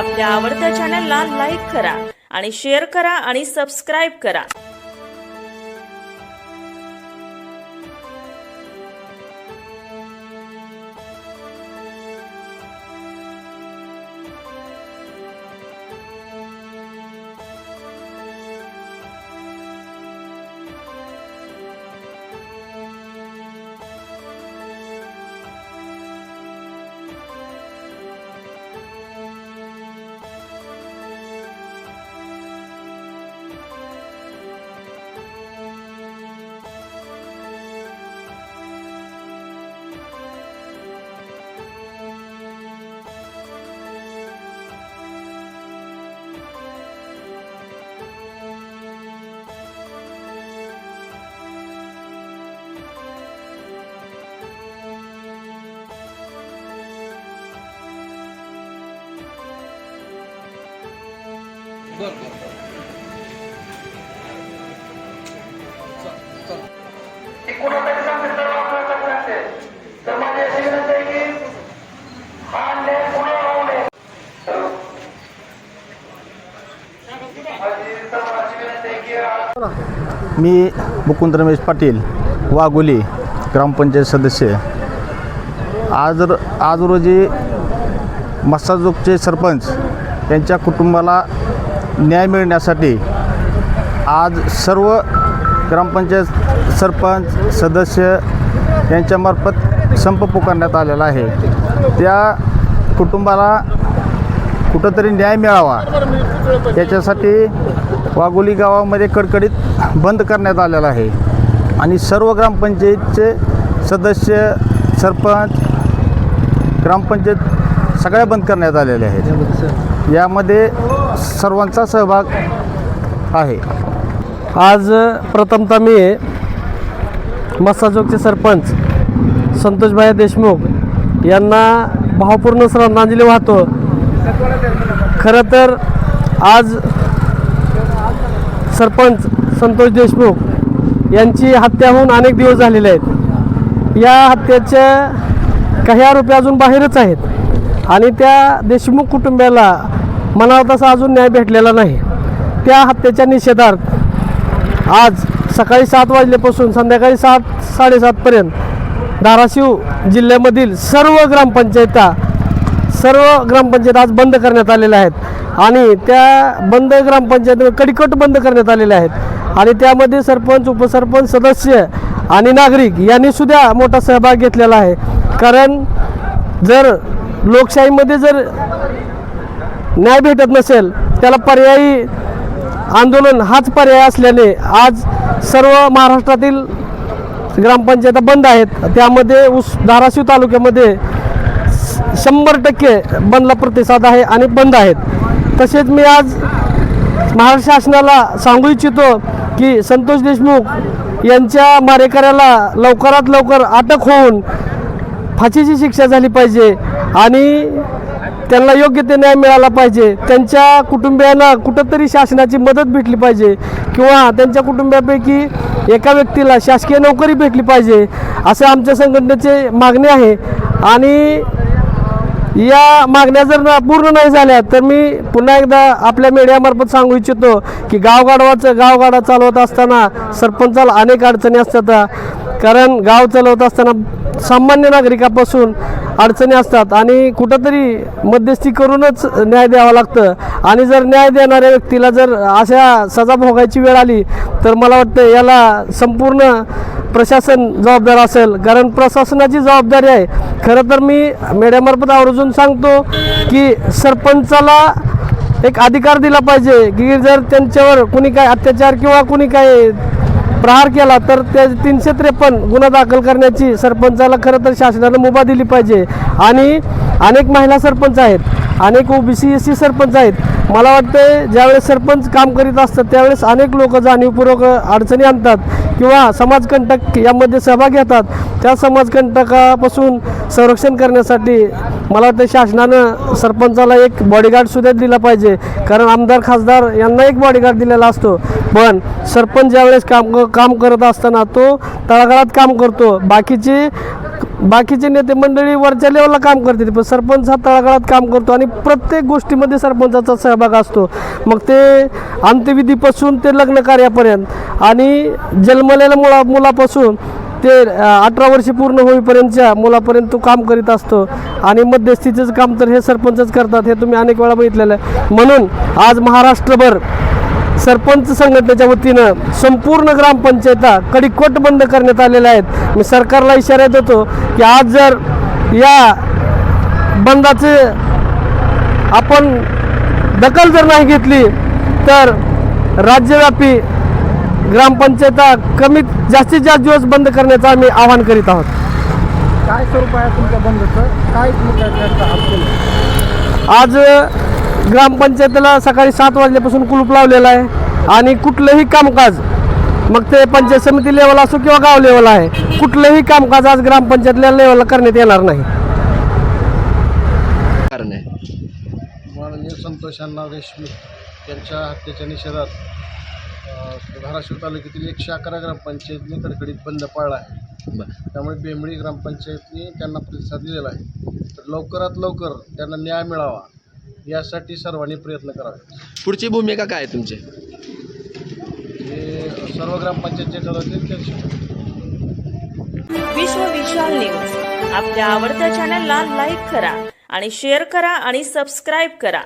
आपल्या आवडत्या चॅनलला लाईक करा आणि शेअर करा आणि सबस्क्राईब करा. तर माझी अशी विनंती आहे की हा अन्याय पुढे नये मी मुकुंद रमेश पाटील वाघोली ग्रामपंचायत सदस्य. आज र आज रोजी मस्साजोगचे सरपंच यांच्या कुटुंबाला न्याय मिळण्यासाठी आज सर्व ग्रामपंचायत सरपंच सदस्य यांच्यामार्फत संप पुकारण्यात आलेला आहे. त्या कुटुंबाला कुठंतरी न्याय मिळावा याच्यासाठी वाघोली गावामध्ये कडकडीत बंद करण्यात आलेला आहे. आणि सर्व ग्रामपंचायतचे सदस्य सरपंच ग्रामपंचायत सगळ्या बंद करण्यात आलेल्या आहेत. यामध्ये सर्वांचा सहभाग आहे. आज प्रथमतः मी मस्साजोगचे सरपंच संतोषभाई देशमुख यांना भावपूर्ण श्रद्धांजली वाहतो. खरं तर आज सरपंच संतोष देशमुख यांची हत्या होऊन अनेक दिवस झालेले आहेत. या हत्येच्या काही आरोपी अजून बाहेरच आहेत आणि त्या देशमुख कुटुंबियाला मला तसा अजून न्याय भेटलेला नाही. त्या हत्येच्या निषेधार्थ आज सकाळी सात वाजल्यापासून संध्याकाळी सात साडेसातपर्यंत धाराशिव जिल्ह्यामधील सर्व ग्रामपंचायता सर्व ग्रामपंचायत आज बंद करण्यात आलेल्या आहेत. आणि त्या बंद ग्रामपंचायत कडीकट बंद करण्यात आलेल्या आहेत. आणि त्यामध्ये सरपंच उपसरपंच सदस्य आणि नागरिक यांनी सुद्धा मोठा सहभाग घेतलेला आहे. कारण जर लोकशाहीमध्ये जर न्याय भेटत नसेल त्याला पर्यायी आंदोलन हाच पर्याय असल्याने आज सर्व महाराष्ट्रातील ग्रामपंचायत बंद आहेत. त्यामध्ये उस धाराशिव तालुक्यामध्ये शंभर टक्के बंदला प्रतिसाद आहे आणि बंद आहेत. तसेच मी आज महाराष्ट्र शासनाला सांगू इच्छितो की संतोष देशमुख यांच्या मारेकऱ्याला लवकरात लवकर अटक होऊन फाशीची शिक्षा झाली पाहिजे आणि त्यांना योग्य ते न्याय मिळाला पाहिजे. त्यांच्या कुटुंबियांना कुठंतरी शासनाची मदत भेटली पाहिजे. किंवा त्यांच्या कुटुंबियापैकी एका व्यक्तीला शासकीय नोकरी भेटली पाहिजे असं आमच्या संघटनेचे मागणी आहे. आणि या मागण्या जर ना पूर्ण नाही झाल्या तर मी पुन्हा एकदा आपल्या मीडियामार्फत सांगू इच्छितो की गावगाडवाचं गावगाडा चालवत असताना सरपंचाला अनेक अडचणी असतात. कारण गाव चालवत असताना सामान्य नागरिकापासून अडचणी असतात आणि कुठंतरी मध्यस्थी करूनच न्याय द्यावा लागतं. आणि जर न्याय देणाऱ्या व्यक्तीला जर अशा सजा भोगायची वेळ आली तर मला वाटतं याला संपूर्ण प्रशासन जबाबदार असेल. कारण प्रशासनाची जबाबदारी आहे. खरं तर मी मेड्यामार्फत आवर्जून सांगतो की सरपंचाला एक अधिकार दिला पाहिजे की जर त्यांच्यावर कुणी काय अत्याचार किंवा कुणी काय प्रहार केला तर त्या तीनशे त्रेपन्न गुन्हा दाखल करण्याची सरपंचाला खरं तर शासनानं मुभा दिली पाहिजे. आणि अनेक महिला सरपंच आहेत. अनेक ओबीसी एस सी सरपंच आहेत. मला वाटतं ज्यावेळेस सरपंच काम करीत असतात त्यावेळेस अनेक लोक जाणीवपूर्वक अडचणी आणतात किंवा समाजकंटक यामध्ये सहभाग घेतात त्या समाजकंटकापासून संरक्षण करण्यासाठी मला वाटतं शासनानं सरपंचाला एक बॉडीगार्डसुद्धा दिला पाहिजे. कारण आमदार खासदार यांना एक बॉडीगार्ड दिलेला असतो. पण सरपंच ज्यावेळेस काम काम करत असताना तो तळागाळात काम करतो. बाकीचे बाकीचे नेते मंडळी वरच्या लेवलला काम करते पण सरपंच हा तळागाळात काम करतो आणि प्रत्येक गोष्टीमध्ये सरपंचाचा सहभाग असतो. मग ते अंत्यविधीपासून ते लग्न कार्यापर्यंत आणि जन्मलेल्या मुला मुलापासून ते अठरा वर्षे पूर्ण होईपर्यंतच्या मुलापर्यंत तो काम करीत असतो. आणि मध्यस्थीचंच काम तर हे सरपंचच करतात हे तुम्ही अनेक वेळा बघितलेलं आहे. म्हणून आज महाराष्ट्रभर सरपंच संघटनेच्या वतीनं संपूर्ण ग्रामपंचायता कडीकोट बंद करण्यात आलेल्या आहेत. मी सरकारला इशारा देतो की आज जर या बंदाचे आपण दखल जर नाही घेतली तर राज्यव्यापी ग्रामपंचायता कमीत जास्तीत जास्त दिवस बंद करण्याचं आम्ही आवाहन करीत आहोत. काय स्वरूप आहे तुमच्या बंदचं? काय आज ग्रामपंचायतीला सकाळी सात वाजल्यापासून कुलूप लावलेलं आहे आणि कुठलंही कामकाज मग ते पंचायत समिती लेवल असो किंवा गाव लेवल आहे कुठलंही कामकाज आज ग्रामपंचायतल्या लेवलला करण्यात येणार नाही. कारण आहे. माननीय संतोष अण्णा देशमुख यांच्या हत्येच्या निषेधात अ, धाराशिव तालुक्यातील एकशे अकरा ग्रामपंचायतनी कडकडीत बंद पाळला आहे. बरं. त्यामुळे बेंबळी ग्रामपंचायतनी त्यांना प्रतिसाद दिलेला आहे. तर लवकरात लवकर त्यांना न्याय मिळावा यासाठी सर्वांनी प्रयत्न करावे. पुढची भूमिका काय आहे तुमची? हे सर्व ग्रामपंचायत जे ठरवतील त्यांची. विश्व विशाल न्यूज. आपल्या आवडत्या चॅनलला लाईक करा आणि शेअर करा आणि सबस्क्राईब करा.